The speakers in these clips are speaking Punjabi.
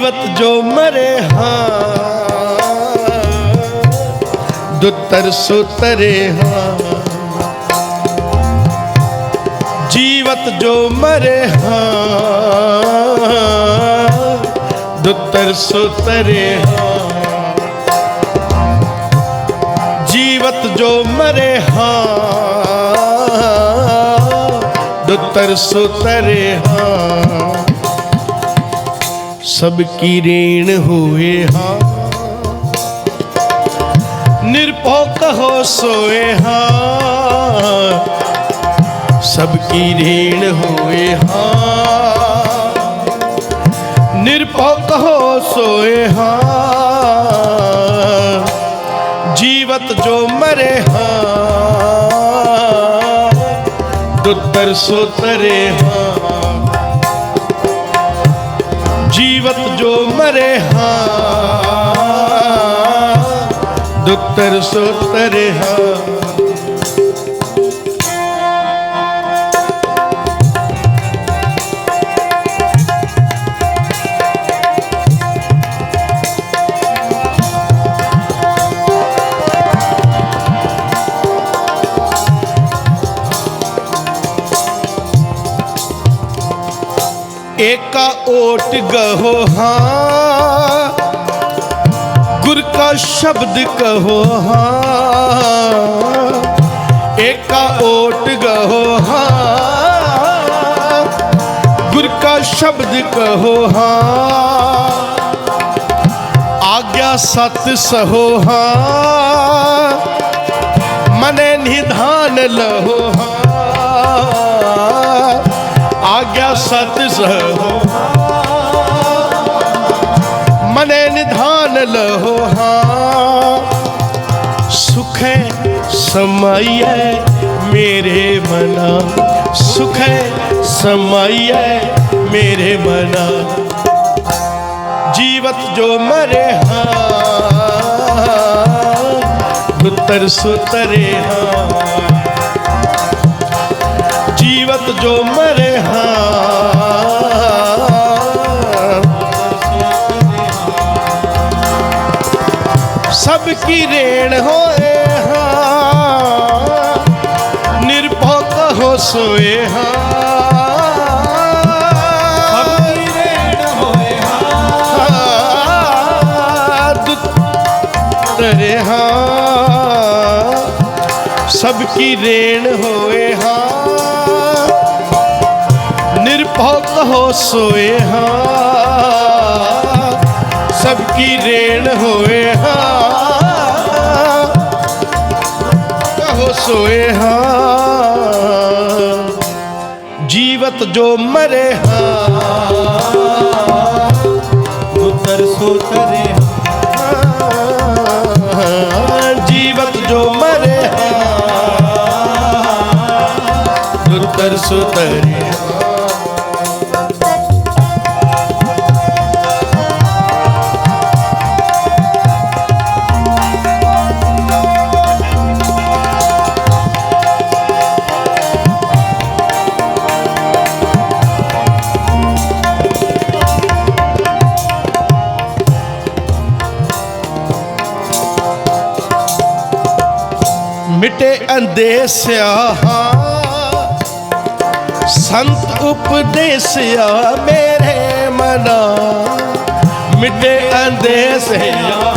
ਜੀਵਤ ਜੋ ਮਰੇ ਹਾਂ। ਦੁੱਤਰ ਸੁਤਰੇ ਹਾਂ। ਜੀਵਤ ਜੋ ਮਰੇ ਹਾਂ। ਦੁੱਤਰ ਸੁਤਰੇ ਹਾਂ। ਜੀਵਤ ਜੋ ਮਰੇ ਹਾਂ। ਦੁੱਤਰ ਸੁਤਰੇ ਹਾਂ। ਸਭ ਕੀ ਰੇਣ ਹੋਏ ਹਾਂ। ਨਿਰਭਉ ਕਹੋ ਸੋਏ ਹਾਂ। ਸਭ ਕੀ ਰੇਣ ਹੋਏ ਹਾਂ। ਨਿਰਭਉ ਕਹੋ ਸੋਏ ਹਾਂ। ਜੀਵਤ ਜੋ ਮਰੇ ਹਾਂ। ਦੁੱਤਰ ਸੁਤਰੇ ਹਾਂ। ਜੀਵਤ ਜੋ ਮਰੇ ਹਾਂ ਦੁੱਤਰ ਸੋ ਸੁਤਰੇ ਹਾਂ ਏਕਾ ਓਟ ਗਹੋ ਹਾਂ ਗੁਰ ਕਾ ਸ਼ਬਦ ਕਹੋ ਹਾਂ ਏਕਾ ਓਟ ਗਹੋ ਹਾਂ ਗੁਰ ਕਾ ਸ਼ਬਦ ਕਹੋ ਹਾਂ ਆਗਿਆ ਸਤ ਸਹੋ ਹਾਂ ਮਨੇ ਨਿਧਾਨ ਲਹੋ ਹਾਂ ਆਗਿਆ ਸਤ ਸਹੋ ਮਨੇ ਨਿਧਾਨ ਲਹੋ ਹਾਂ ਸੁਖੈ ਸਮਾਈਐ ਮੇਰੇ ਮਨਾ ਸੁਖੈ ਸਮਾਈਐ ਮੇਰੇ ਮਨਾ ਜੀਵਤ ਜੋ ਮਰੇ ਹਾਂ ਦੁੱਤਰ ਸੁਤਰੇ ਹਾਂ ਜੀਵਤ ਜੋ ਮਰੇ ਹਾਂ। ਸਭ ਕੀ ਰੇਣ ਹੋਏ ਹਾਂ। ਨਿਰਭਉ ਕਹੋ ਸੋਏ ਹਾਂ। ਸਭ ਕੀ ਰੇਣ ਹੋਏ ਹਾਂ। ਤਰੇ ਹਾਂ ਸਭ ਕੀ ਰੇਣ ਹੋਏ ਹਾਂ। ਨਿਰਭਉ ਕਹੋ ਸੋਏ ਹਾਂ ਸਭ ਕੀ ਰੇਣ ਹੋਏ ਹਾਂ ਕਹੋ ਸੋਏ ਹਾਂ। ਜੀਵਤ ਜੋ ਮਰੇ ਹਾਂ, ਉਤਰ ਸੁਤਰੇ ਜੀਵਤ ਮਿਟੇ ਅੰਦੇਸਿਆ। ਸੰਤ ਉਪਦੇਸਿਆ ਮੇਰੇ ਮਨਾ। ਮਿਟੇ ਅੰਦੇਸਿਆ।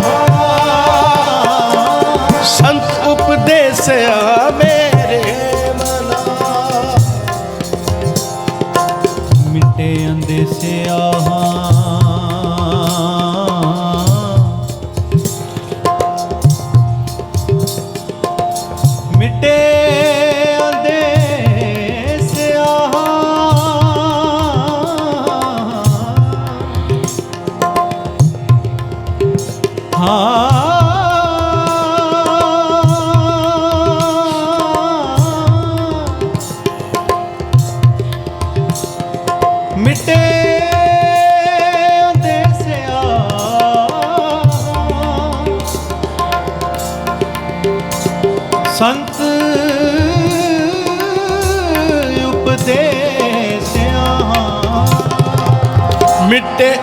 ਸੰਤ ਉਪਦੇਸਿਆ ਮੇਰੇ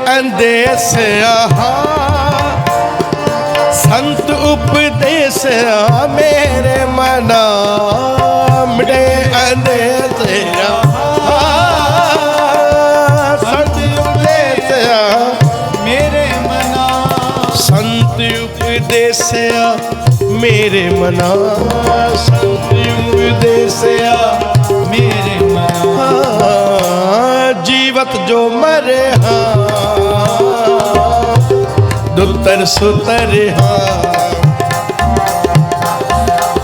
ਅੰਦੇਸਿਆ, ਸੰਤ ਉਪਦੇਸਿਆ, ਮੇਰੇ ਮਨਾ ਮਿਟੇ ਅੰਦੇਸਿਆ। ਸੰਤ ਉਪਦੇਸਿਆ, ਮੇਰੇ ਮਨਾ ਸੰਤ ਉਪਦੇਸਿਆ, ਮੇਰੇ ਮਨਾ ਸੰਤ ਉਪਦੇਸਿਆ, ਮੇਰੇ ਮਨਾ ਜੀਵਤ ਜੋ ਮਰੇ ਹਾਂ। दुतर सुतर हाँ।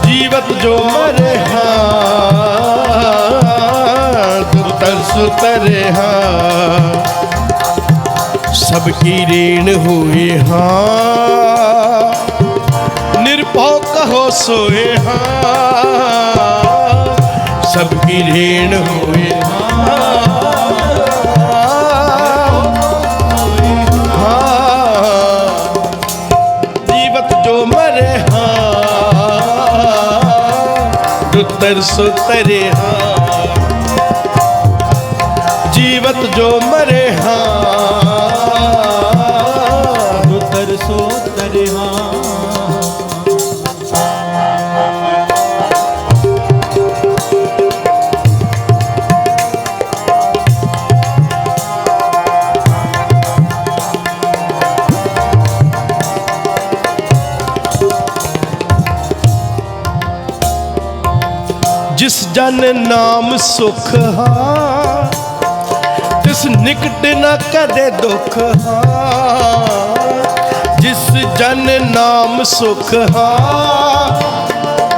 जीवत जो मरे हा। दुतर सुतर हाँ। सबकी ऋण हुए हाँ। निर्भव कहो सोए हाँ। सबकी ऋण हुए ਦੁੱਤਰ ਸੁਤਰੇ ਹਾਂ। ਜੀਵਤ ਜੋ ਮਰੇ ਹਾਂ। ਜਿਸ ਨਾਮ ਸੁਖ ਹਾਂ, ਤਿਸ ਨਿਕਟ ਨਾ ਕਦੇ ਦੁਖ ਹਾਂ। ਜਿਸ ਜਨ ਨਾਮ ਸੁਖ ਹਾਂ,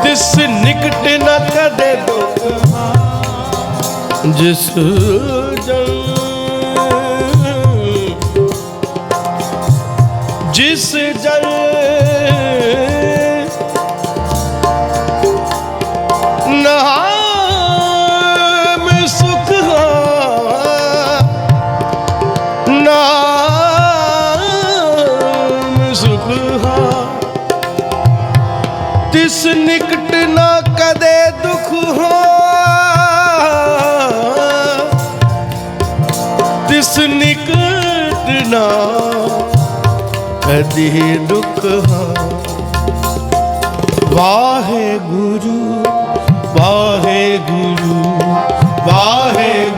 ਤਿਸ ਨਿਕਟ ਨਾ ਕਦੇ ਦੁਖ ਹਾਂ। ਜਿਸ ਜਨ ਜਿਸ ਜਨ ਨਾ ਕਦੇ ਦੁਖ ਹਾਂ। ਵਾਹਿਗੁਰੂ ਵਾਹਿਗੁਰੂ ਵਾਹਿਗੁਰੂ।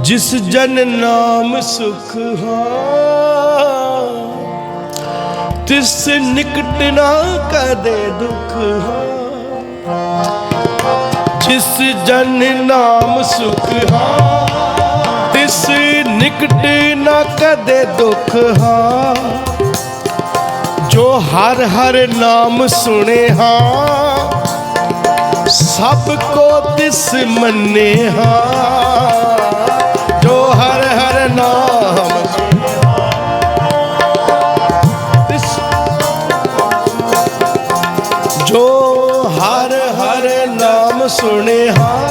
ਜਿਸ ਜਨ ਨਾਮ ਸੁਖ ਹਾਂ, ਤਿਸ ਨਿਕਟ ਨਾ ਕਦੇ ਦੁਖ ਹਾਂ। ਜਿਸ ਜਨ ਨਾਮ ਸੁਖ ਹਾਂ, ਤਿਸ ਨਿਕਟ ਨਾ ਕਦੇ ਦੁਖ ਹਾਂ। ਜੋ ਹਰ ਹਰ ਨਾਮ ਸੁਣੇ ਹਾਂ, ਸਭ ਕੋ ਤਿਸ ਮੰਨੇ ਹਾਂ। ਨਾਮ ਜੋ ਹਰ ਹਰ ਨਾਮ ਸੁਣੇ ਹਾਂ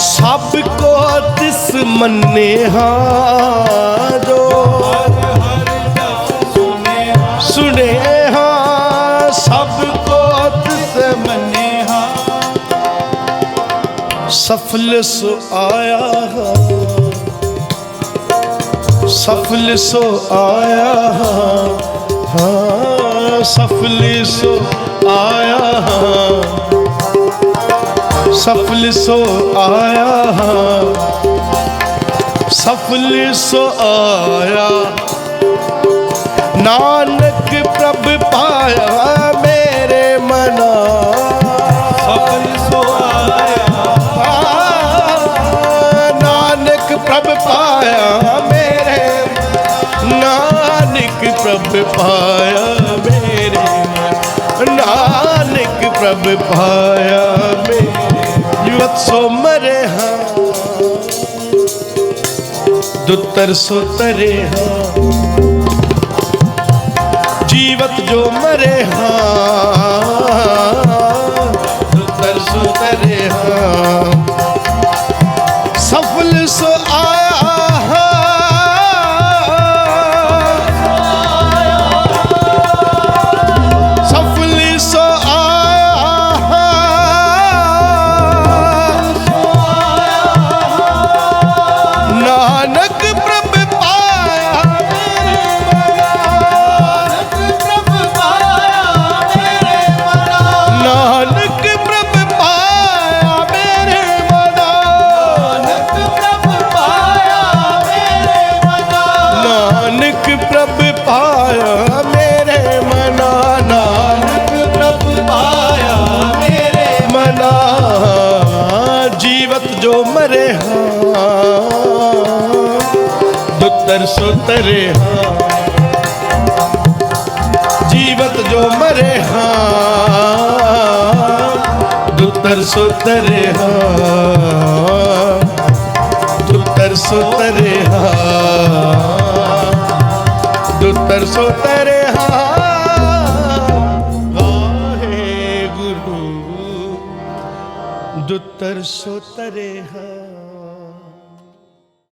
ਸਭ ਕੋ ਤਿਸ ਮੰਨੇ ਹਾਂ ਜੋ ਹਰ ਨਾਮ ਸੁਨੇ ਹਾਂ ਸਭ ਕੋ ਤਿਸ ਮੰਨੇ ਹਾਂ ਸਫਲ ਸੋ ਆਇਆ ਹਾਂ। ਸਫਲ ਸੋ ਆਇਆ ਹਾਂ ਹਾਂ, ਸਫਲ ਸੋ ਆਇਆ ਹਾਂ। ਸਫਲ ਸੋ ਆਇਆ ਹਾਂ, ਸਫਲ ਸੋ ਆਇਆ। ਨਾਨਕ ਪ੍ਰਭ ਪਾਇਆ ਨਾਨਕ ਪ੍ਰਭ ਪਾਇਆ ਮੇਰੇ ਨਾਨਕ ਪ੍ਰਭ ਪਾਇਆ ਮੇਰੇ ਜੀਵਤ ਸੋ ਮਰੇ ਹਾਂ ਦੁੱਤਰ ਸੋ ਤਰੇ ਹਾਂ ਜੀਵਤ ਜੋ ਮਰੇ ਹਾਂ ਦੁੱਤਰ ਸੋ ਤਰੇ ਹਾਂ ਦੁੱਤਰ ਸੁਤਰੇ ਹਾਂ। ਜੀਵਤ ਜੋ ਮਰੇ ਹਾਂ। ਦੁੱਤਰ ਸੁਤਰੇ ਹਾਂ। ਦੁੱਤਰ ਸੁਤਰੇ ਹਾਂ। ਦੁੱਤਰ ਸੁਤਰੇ ਹਾਂ। ਵਾਹਿਗੁਰੂ। ਸੋ ਤਰੇ ਹਾਂ।